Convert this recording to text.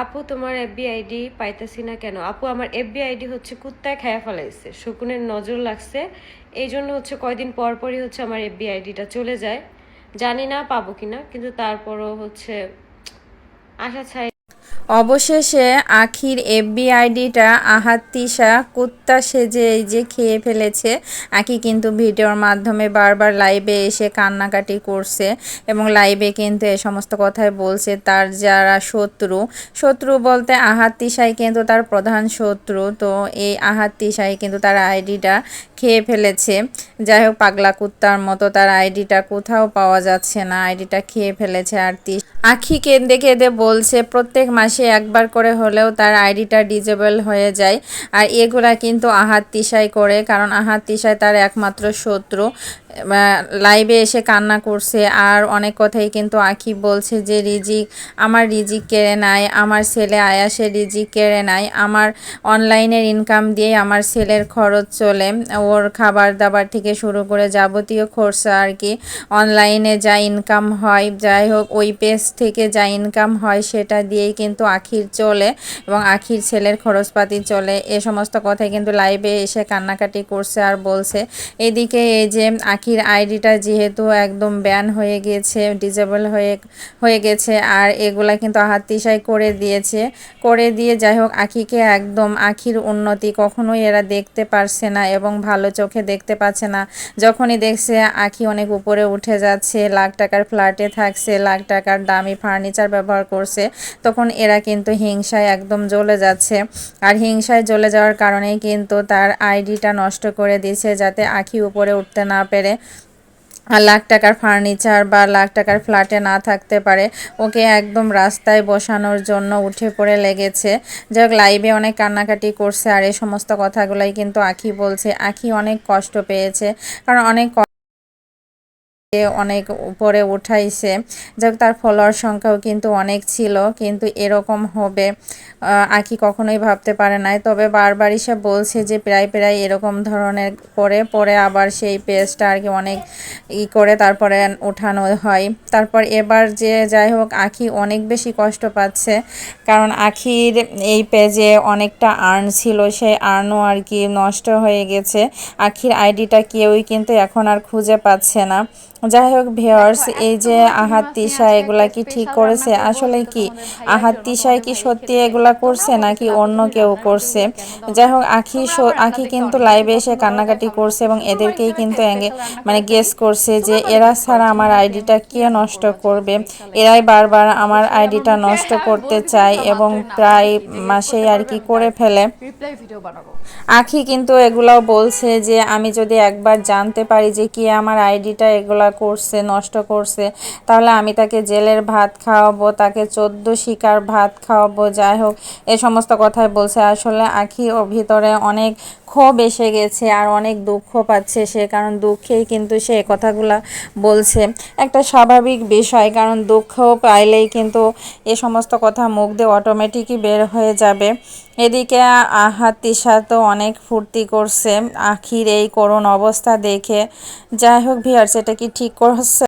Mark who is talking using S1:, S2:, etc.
S1: আপু, তোমার FB ID পাইতেছি না কেন? আপু, আমার এফবি আইডি হচ্ছে কুত্তায় খায়া ফেলাইছে, শকুনের নজর লাগছে। এই জন্য হচ্ছে কয়দিন পর পরই হচ্ছে আমার এফবি আইডিটা চলে যায়। জানি না পাবো কিনা, কিন্তু তারপরও হচ্ছে আশা ছাই
S2: অবশেষে আখির এফবি আইডিটা আহাত্তিসা কুত্তা সেজে এই যে খেয়ে ফেলেছে। আখি কিন্তু ভিডিওর মাধ্যমে বারবার লাইভে এসে কান্নাকাটি করছে এবং লাইভে কিন্তু এ সমস্ত কথাই বলছে তার যারা শত্রু। শত্রু বলতে আহাত্তিসাই কিন্তু তার প্রধান শত্রু। তো এই আহাত্তিসাই কিন্তু তার আইডিটা খেয়ে ফেলেছে। যাই হোক, পাগলা কুত্তার মতো তার আইডিটা কোথাও পাওয়া যাচ্ছে না। আইডিটা খেয়ে ফেলেছে আর তি আখি কেঁদে কেঁদে বলছে, প্রত্যেক মাসে একবার করে হলেও তার আইডিটা ডিজেবল হয়ে যায়। আর এগুলা কিন্তু আহাত তিসাই করে, কারণ আহাত তিসাই তার একমাত্র শত্রু। লাইভে এসে কান্না করছে, আর অনেক কথাই কিন্তু আখি বলছে যে, রিজিক, আমার রিজিক কেড়ে নেয়, আমার ছেলে আয়াসে রিজিক কেড়ে নেয়, আমার অনলাইনের ইনকাম দিয়ে আমার ছেলের খরচ চলে, ওর খাবার দাবার থেকে শুরু করে যাবতীয় খরচা আর কি অনলাইনে যা ইনকাম হয়, যাই হোক, ওই পেজ থেকে যা ইনকাম হয়, সেটা দিয়েই কিন্তু আখির চলে এবং আখির ছেলের খরচপাতি চলে। এ সমস্ত কথাই কিন্তু লাইভে এসে কান্নাকাটি করছে আর বলছে। এদিকে এই যে আখির আইডিটা যেহেতু একদম ব্যান হয়ে গিয়েছে ডিজেবল হয়ে হয়ে গেছে, আর এগুলা কিন্তু হাতিসাই করে দিয়েছে। করে দিয়ে যাই হোক, আখিকে একদম আখির উন্নতি কখনোই এরা দেখতে পারছে না এবং ভালো চোখে দেখতে পাচ্ছে না। যখনই দেখছে আখি অনেক উপরে উঠে যাচ্ছে, লাখ টাকার ফ্ল্যাটে থাকছে, লাখ টাকার দামি ফার্নিচার ব্যবহার করছে, তখন এরা কিন্তু হিংসায় একদম জ্বলে যাচ্ছে। আর হিংসায় জ্বলে যাওয়ার কারণেই কিন্তু তার আইডিটা নষ্ট করে দিয়েছে যাতে আখি উপরে উঠতে না পেরে। লাখ টাকার ফার্নিচার বা লাখ টাকার ফ্ল্যাটে না থাকতে পারে, ওকে একদম রাস্তায় বসানোর জন্য উঠে পড়ে লেগেছে। যাই হোক লাইভে অনেক কান্নাকাটি করছে আর এই সমস্ত কথাগুলাই কিন্তু আখি বলছে। আখি অনেক কষ্ট পেয়েছে, কারণ অনেক অনেক উপরে উঠাইছে। যাক, তার ফলোয়ার সংখ্যাও কিন্তু অনেক ছিল, কিন্তু এরকম হবে আঁকি কখনোই ভাবতে পারে নাই। তবে বারবারই সে বলছে যে প্রায় প্রায় এরকম ধরনের করে, পরে আবার সেই পেজটা আর কি অনেক ই করে তারপরে ওঠানো হয়। তারপর এবার যে যাই হোক আখি অনেক বেশি কষ্ট পাচ্ছে, কারণ আখির এই পেজে অনেকটা আর্ন ছিল, সেই আর্নও আর কি নষ্ট হয়ে গেছে। আখির আইডিটা কেউই কিন্তু এখন আর খুঁজে পাচ্ছে না। যাই হোক ভিওর্স এই যে আহাত তিশা এগুলা কি ঠিক করেছে? আসলে কি আহাত তিশায় কি সত্যি এগুলা করছে নাকি অন্য কেউ করছে? যাই হোক আখি আখি কিন্তু লাইভে এসে কান্নাকাটি করছে এবং এদেরকেই কিন্তু মানে গেস করছে যে এরা ছাড়া আমার আইডিটা কে নষ্ট করবে? এরাই বারবার আমার আইডিটা নষ্ট করতে চায় এবং প্রায় মাসেই আর কি করে ফেলে। আখি কিন্তু এগুলাও বলছে যে আমি যদি একবার জানতে পারি যে কি আমার আইডিটা এগুলা করছে, নষ্ট করছে, তাহলে আমি তাকে জেলের ভাত খাওয়াবো, তাকে চোদ্দ শিকার ভাত খাওয়াবো, যাই হোক, এ সমস্ত কথাই বলছে। আসলে আখি ও ভিতরে অনেক ক্ষোভ এসে গেছে আর অনেক দুঃখ পাচ্ছে সে, কারণ দুঃখেই কিন্তু সে কথাগুলা বলছে। একটা স্বাভাবিক বিষয়, কারণ দুঃখ পাইলেই কিন্তু এ সমস্ত কথা মুখ দিয়ে অটোমেটিকই বের হয়ে যাবে। এদিকে আহাত তিশা তো অনেক ফুর্তি করছে, আখির এই করুণ অবস্থা দেখে। যাই হোক ভিয়ার সেটা কি ঠিক করছে?